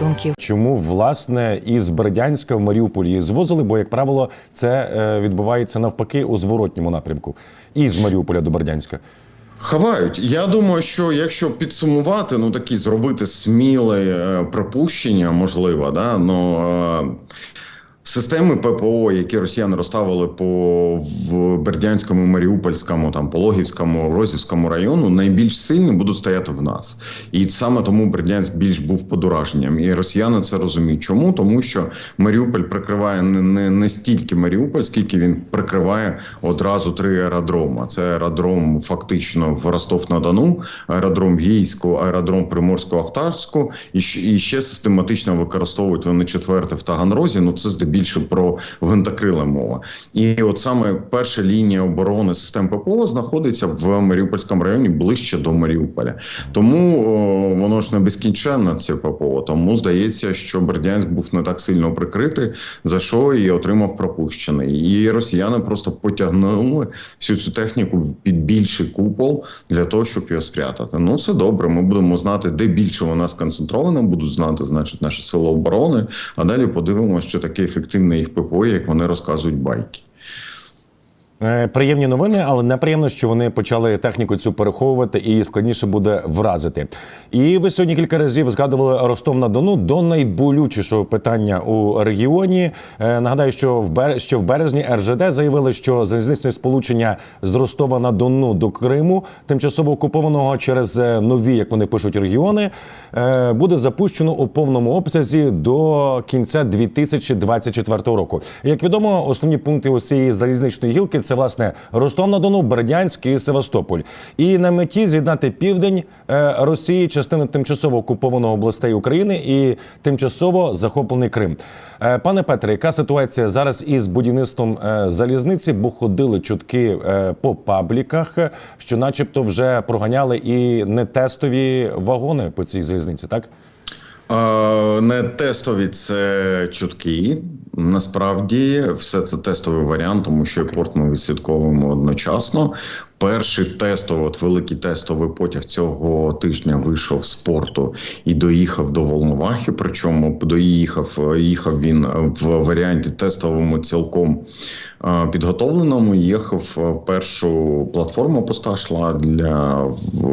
стосунків. Чому власне із Бердянська в Маріуполь її звозили? Бо, як правило, це е, відбувається навпаки у зворотньому напрямку, із Маріуполя до Бердянська. Ховають. Я думаю, що якщо підсумувати, ну такі зробити сміле е, припущення, можливо, да, ну, е, системи ППО, які росіяни розставили по в Бердянському, Маріупольському, там Пологівському, Розівському району, найбільш сильні будуть стояти в нас. І саме тому Бердянськ більш був під ураженням. І росіяни це розуміють. Чому? Тому що Маріуполь прикриває не, не, не стільки Маріуполь, скільки він прикриває одразу три аеродроми. Це аеродром фактично в Ростов-на-Дону, аеродром Гійську, аеродром Приморсько-Ахтарську, і, і ще систематично використовують вони четверте в Таганрозі. Ну це здебільшого про гвинтокрила мова. І от саме перша лінія оборони систем ППО знаходиться в Маріупольському районі ближче до Маріуполя. Тому о, воно ж не безкінченне це ППО. Тому здається, що Бердянськ був не так сильно прикритий, за що і отримав пропущений. І росіяни просто потягнули всю цю техніку під більший купол для того, щоб його спрятати. Ну це добре. Ми будемо знати, де більше вона сконцентрована, будуть знати, значить, наші сили оборони. А далі подивимося, що таке ефективне їх ППО, як вони розказують байки. Е, Приємні новини, але неприємно, що вони почали техніку цю переховувати і складніше буде вразити. І ви сьогодні кілька разів згадували Ростов на Дону до найболючішого питання у регіоні. Е, Нагадаю, що в березні РЖД заявили, що залізничне сполучення з Ростова на Дону до Криму, тимчасово окупованого через е, нові, як вони пишуть, регіони, буде запущено у повному обсязі до кінця 2024 року. Як відомо, основні пункти усієї залізничної гілки це власне Ростов на Дону, Бердянськ і Севастополь. І на меті з'єднати південь е, Росії, частину тимчасово окупованого областей України і тимчасово захоплений Крим. Е, Пане Петре, яка ситуація зараз із будівництвом е, залізниці? Бо ходили чутки по пабліках, що, начебто, вже проганяли і нетестові вагони по цій залізниці, так? Не тестові це чутки. Насправді, все це тестовий варіант, тому що порт ми відслідковуємо одночасно. Перший тестовий, от великий тестовий потяг цього тижня вийшов з порту і доїхав до Волновахи. Причому доїхав їхав він в варіанті тестовому цілком підготовленому. Їхав першу платформу поста йшла для в,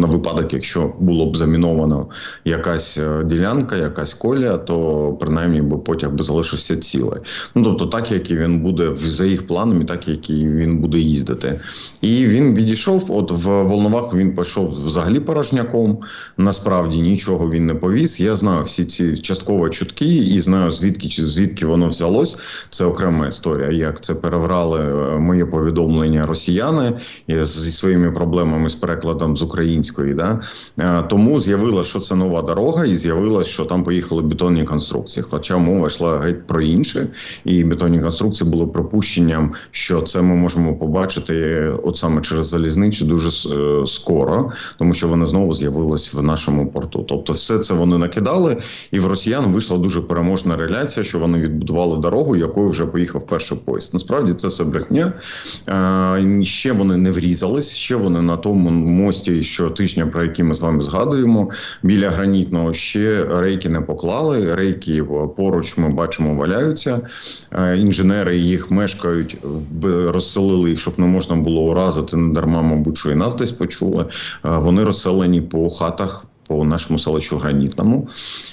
на випадок, якщо було б заміновано якась е, ділянка, якась колія, то принаймні би потяг би залишився цілий. Ну тобто, так як і він буде за їх планом, і так як і він буде їздити. І він відійшов. От в Волноваху він пішов взагалі порожняком. Насправді нічого він не повіз. Я знаю всі ці частково чутки і знаю звідки звідки воно взялось. Це окрема історія. Як це переврали е, моє повідомлення росіяни е, зі своїми проблемами з перекладом з української. Да? Е, Тому з'явилося, що це нова дорога, і з'явилось, що там поїхали бетонні конструкції. Хоча мова йшла геть про інше, і бетонні конструкції були припущенням, що це ми можемо побачити от саме через залізницю дуже е, скоро, тому що вони знову з'явились в нашому порту. Тобто, все це вони накидали, і в росіян вийшла дуже переможна реляція, що вони відбудували дорогу, якою вже поїхав перший поїзд. Насправді це все брехня. Е, Ще вони не врізались, ще вони на тому мості щотижня, про який ми з вами згадуємо, біля гранітного ще рейки не поклали. Рейки поруч ми бачимо валяються. Е, Інженери їх мешкають, розселили їх, щоб не можна було уразити не дарма, мабуть, що і нас десь почули. Е, Вони розселені по хатах. По нашому селищу гранітному,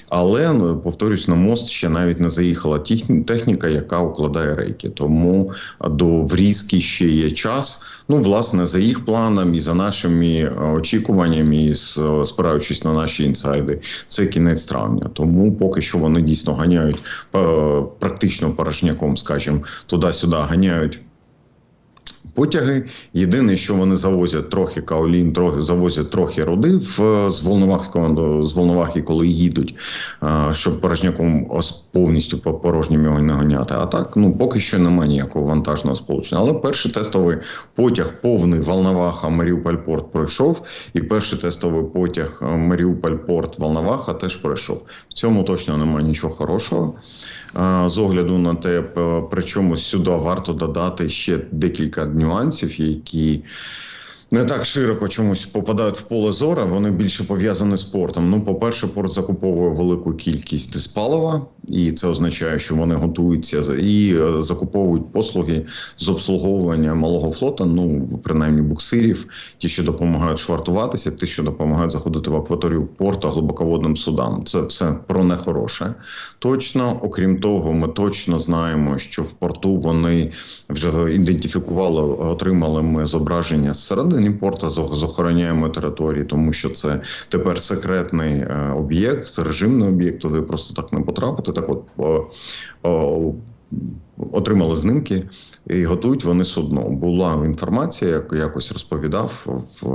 але ну, повторюсь, на мост ще навіть не заїхала техніка, яка укладає рейки. Тому до врізки ще є час. Ну, власне, за їх планом і за нашими е, очікуваннями, і спираючись на наші інсайди, це кінець травня. Тому поки що вони дійсно ганяють е, практично порожняком, скажімо, туди-сюди ганяють. Потяги. Єдине, що вони завозять трохи каолін, трохи завозять трохи руди в з Волновахського з Волновахи, коли їдуть, е, щоб порожняком повністю по порожнім його не ганяти. А так, ну поки що немає ніякого вантажного сполучення. Але перший тестовий потяг повний Волноваха Маріуполь Порт пройшов, і перший тестовий потяг е, Маріуполь Порт Волноваха теж пройшов. В цьому точно немає нічого хорошого. З огляду на те, причому сюди варто додати ще декілька нюансів, які не так широко чомусь попадають в поле зору, вони більше пов'язані з спортом. Ну, по-перше, порт закуповує велику кількість диспалива, і це означає, що вони готуються і е, закуповують послуги з обслуговування малого флота, ну принаймні буксирів, ті, що допомагають швартуватися, ті, що допомагають заходити в акваторію порту глибоководним судам. Це все про нехороше. Точно, окрім того, ми точно знаємо, що в порту вони вже ідентифікували, отримали ми зображення зсередини порту з охороняємо території, тому що це тепер секретний е, об'єкт, режимний об'єкт, туди просто так не потрапити. Так от о, о, отримали знимки. І готують вони судно. Була інформація, як якось розповідав в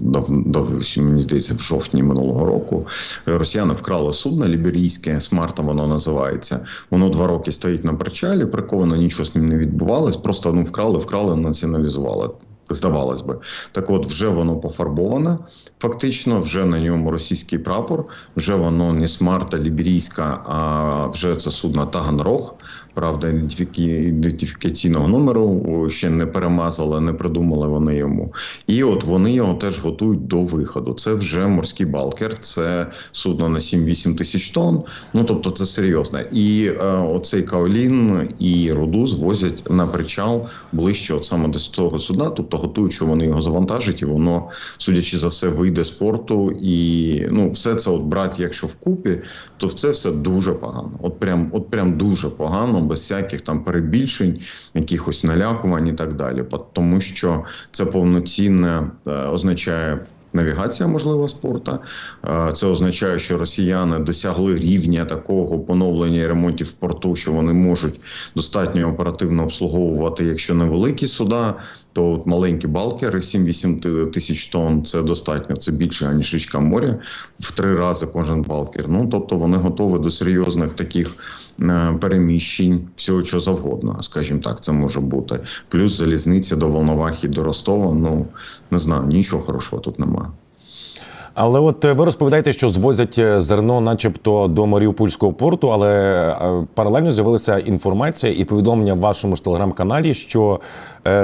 дав, дав, мені здається, в жовтні минулого року. Росіяни вкрали судно ліберійське, смарта воно називається. Воно два роки стоїть на причалі, приковано, нічого з ним не відбувалось. Просто ну вкрали, вкрали, націоналізували. Здавалось би, так от вже воно пофарбоване. Фактично, вже на ньому російський прапор, вже воно не смарта ліберійська, а вже це судно Таганрог. Правда, ідентифікаційного номеру ще не перемазали, не придумали вони йому. І от вони його теж готують до виходу. Це вже морський балкер, це судно на 7-8 тисяч тонн. Ну тобто це серйозно. І е, оцей каолін і руду звозять на причал ближче, от саме до цього судна. Тобто готують, що вони його завантажать, і воно, судячи за все, вийде з порту. І ну, все це от брати, якщо вкупі, то це все дуже погано. От прям, от прям дуже погано, без всяких там перебільшень, якихось налякувань і так далі. Тому що це повноцінне е, означає. Навігація можлива спорта. Е, Це означає, що росіяни досягли рівня такого поновлення і ремонтів порту, що вони можуть достатньо оперативно обслуговувати, якщо невеликі суда, то от маленькі балкери 7-8 тисяч тонн це достатньо. Це більше аніж річка моря в три рази кожен балкер. Ну тобто вони готові до серйозних таких е, переміщень, всього що завгодно, скажімо так, це може бути. Плюс залізниця до Волновахи, до Ростова. Ну не знаю, нічого хорошого тут немає. Але от е, ви розповідаєте, що звозять е, зерно, начебто, до Маріупольського порту, але е, паралельно з'явилася інформація і повідомлення в вашому ж телеграм-каналі, що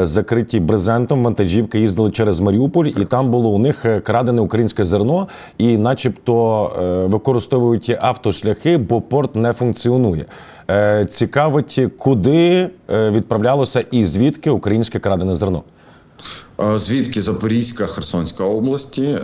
закриті брезентом вантажівки їздили через Маріуполь, і там було у них крадене українське зерно, і, начебто, використовують автошляхи, бо порт не функціонує. Цікавить, куди відправлялося і звідки українське крадене зерно. Звідки Запорізька, Херсонська області,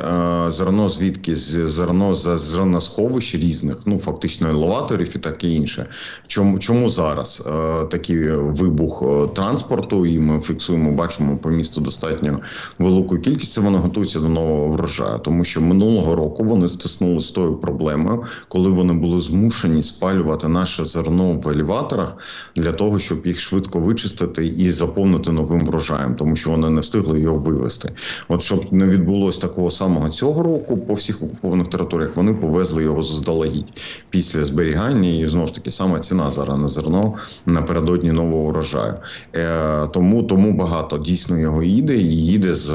зерно звідки зерно за зерносховищ різних, ну фактично елеваторів і таке інше. Чому чому зараз такий вибух транспорту? І ми фіксуємо, бачимо по місту достатньо велику кількість. Це вони готуються до нового врожаю, тому що минулого року вони стиснули з тою проблемою, коли вони були змушені спалювати наше зерно в елеваторах для того, щоб їх швидко вичистити і заповнити новим врожаєм, тому що вони не встигли його вивезти. От щоб не відбулось такого самого цього року по всіх окупованих територіях, вони повезли його заздалегідь після зберігання. І знову ж таки сама ціна зараз на зерно напередодні нового врожаю. Е, тому тому багато дійсно його їде і їде з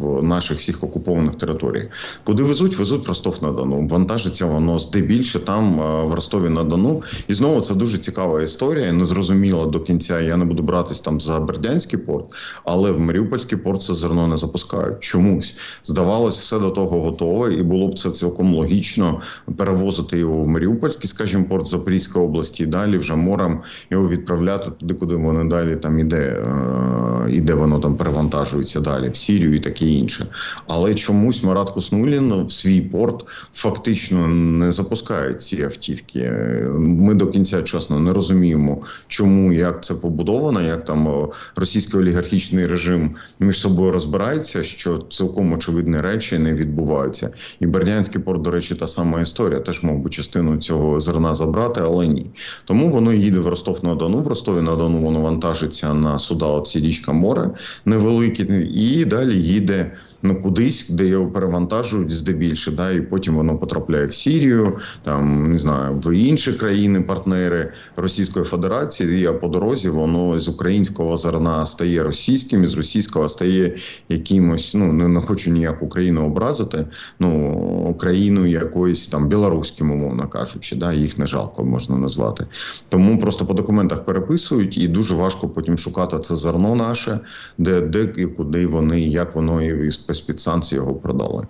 в наших всіх окупованих територіях. Куди везуть? Везуть в Ростов на Дону. Вантажиться воно здебільше там е, в Ростові на Дону. І знову це дуже цікава історія. Незрозуміла до кінця. Я не буду братись там за Бердянський порт, але в Маріупольський порт це зерно не запускають. Чомусь здавалось, все до того готове, і було б це цілком логічно перевозити його в Маріупольський, скажімо, порт Запорізької області, і далі вже морем його відправляти туди, куди воно далі там іде, е, і де воно там перевантажується далі, в Сірію і таке інше. Але чомусь Марат Хуснулін в свій порт фактично не запускає ці автівки. Ми до кінця чесно не розуміємо, чому як це побудовано, як там е, російський олігархічний режим між собою розбирається, що цілком очевидні речі не відбуваються. І Бердянський порт, до речі, та сама історія. Теж мав би частину цього зерна забрати, але ні. Тому воно їде в Ростов на Дону. В Ростові на Дону воно вантажиться на суда. Оці річка море невеликі, і далі їде ну кудись, де його перевантажують здебільше, да, і потім воно потрапляє в Сірію, там не знаю, в інші країни-партнери Російської Федерації. А по дорозі воно з українського зерна стає російським, і з російського стає якимось. Ну не, не хочу ніяк Україну образити. Ну Україну якоюсь там білоруським, умовно кажучи, да, їх не жалко можна назвати. Тому просто по документах переписують, і дуже важко потім шукати це зерно наше, де, де і куди вони, як воно і з під санкції його продали.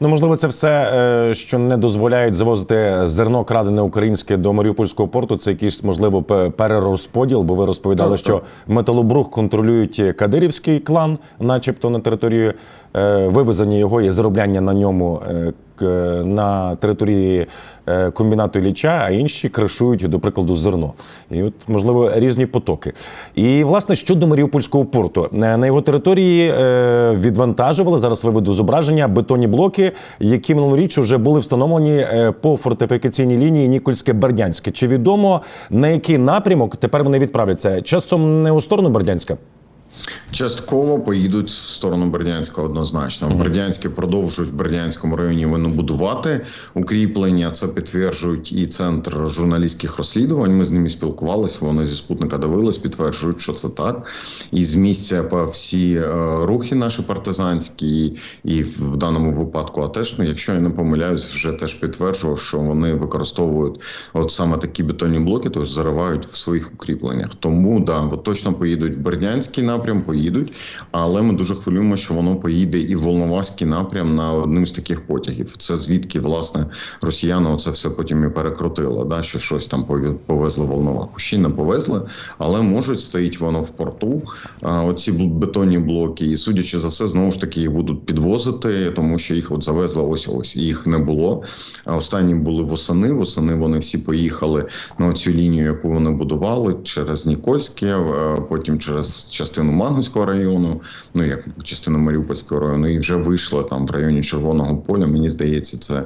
Ну, можливо, це все, е, що не дозволяють завозити зерно крадене українське до Маріупольського порту. Це якийсь можливо перерозподіл, бо ви розповідали, Так, що так. металобрух контролюють кадирівський клан, начебто на території вивезення його і заробляння на ньому е, на території е, комбінату Ілліча, а інші кришують, до прикладу, зерно. І от, можливо, різні потоки. І власне щодо Маріупольського порту, Е, на його території е, відвантажували зараз. Виведу зображення бетонні блоки, які минулоріч вже були встановлені е, по фортифікаційній лінії Нікольське Бердянське. Чи відомо на який напрямок тепер вони відправляться? Часом не у сторону Бердянська? Частково поїдуть в сторону Бердянська однозначно. В Бердянське продовжують в Бердянському районі вони будувати укріплення. Це підтверджують і центр журналістських розслідувань. Ми з ними спілкувалися. Вони зі спутника дивились, підтверджують, що це так. І з місця по всі е, рухи наші партизанські, і в даному випадку АТЕШ, ну, якщо я не помиляюсь, вже теж підтверджував, що вони використовують от саме такі бетонні блоки, тож заривають в своїх укріпленнях. Тому да, от точно поїдуть в Бердянський напрям, поїдуть, але ми дуже хвилюємо, що воно поїде і в Волноваський напрям на одним з таких потягів. Це звідки власне росіяни це все потім і перекрутили. Да, що щось там повезли в Волноваху. Ще не повезли, але можуть стоїть воно в порту. Оці бетонні блоки, і судячи за все, знову ж таки їх будуть підвозити, тому що їх от завезли ось ось. Їх не було. Останні були восени. Восени вони всі поїхали на цю лінію, яку вони будували через Нікольське, потім через частину Мангуського району, ну як частину Маріупольського району, і вже вийшло там в районі Червоного поля. Мені здається, це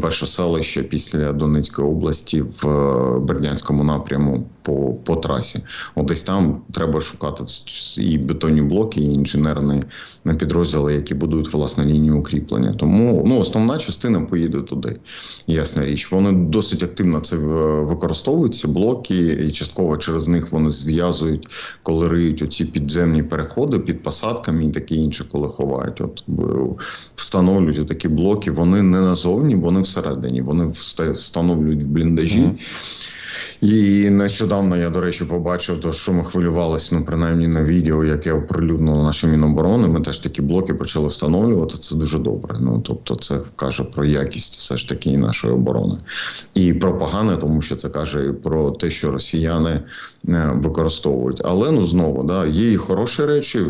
перше селище після Донецької області в е, Бердянському напряму по, по трасі. От десь там треба шукати і бетонні блоки, і інженерні підрозділи, які будують власне лінію укріплення. Тому ну основна частина поїде туди. Ясна річ. Вони досить активно це використовують ці блоки, і частково через них вони зв'язують, коли риють оці підземні переходи під посадками і таке інше, коли ховають. От встановлюють такі блоки. Вони не назовні, вони всередині. Вони вста- встановлюють в бліндажі. Мгм. І нещодавно я, до речі, побачив, то, що ми хвилювалися, ну принаймні на відео, яке оприлюднило наше Міноборони. Ми теж такі блоки почали встановлювати. Це дуже добре. Ну тобто, це каже про якість все ж таки нашої оборони. І про погане, тому що це каже про те, що росіяни е, використовують. Але ну знову да є і хороші речі,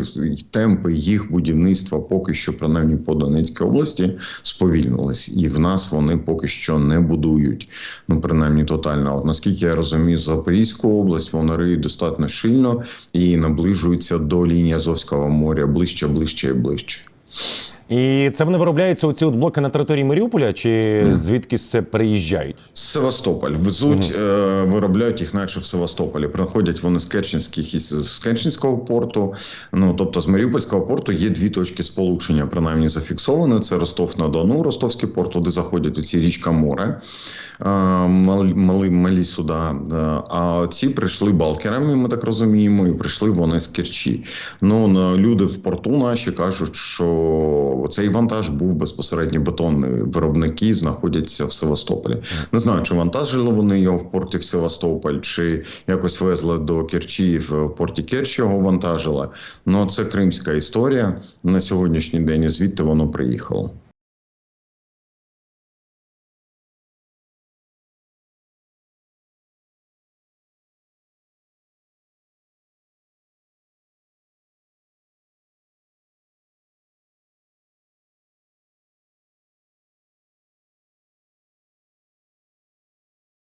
темпи їх будівництва поки що, принаймні по Донецькій області, сповільнились, і в нас вони поки що не будують. Ну принаймні тотально. От наскільки я розумію, Запорізьку область вона риють достатньо щільно і наближується до лінії Азовського моря ближче, ближче і ближче. І це вони виробляються оці от блоки на території Маріуполя, чи звідки це приїжджають? Севастополь везуть, е, виробляють їх, наче в Севастополі. Приходять вони з Керченських і з Керченського порту. Ну тобто з Маріупольського порту є дві точки сполучення, принаймні зафіксовані. Це Ростов на Дону, Ростовський порт, туди заходять у ці річка море, е, малі, малі, малі суда. Е, А ці прийшли балкерами, ми так розуміємо, і прийшли вони з Керчі. Ну люди в порту наші кажуть, що цей вантаж був безпосередньо бетонний. Виробники знаходяться в Севастополі. Не знаю, чи вантажили вони його в порті в Севастополь, чи якось везли до Керчі в порті Керч його вантажили. Ну це кримська історія на сьогоднішній день. Звідти воно приїхало.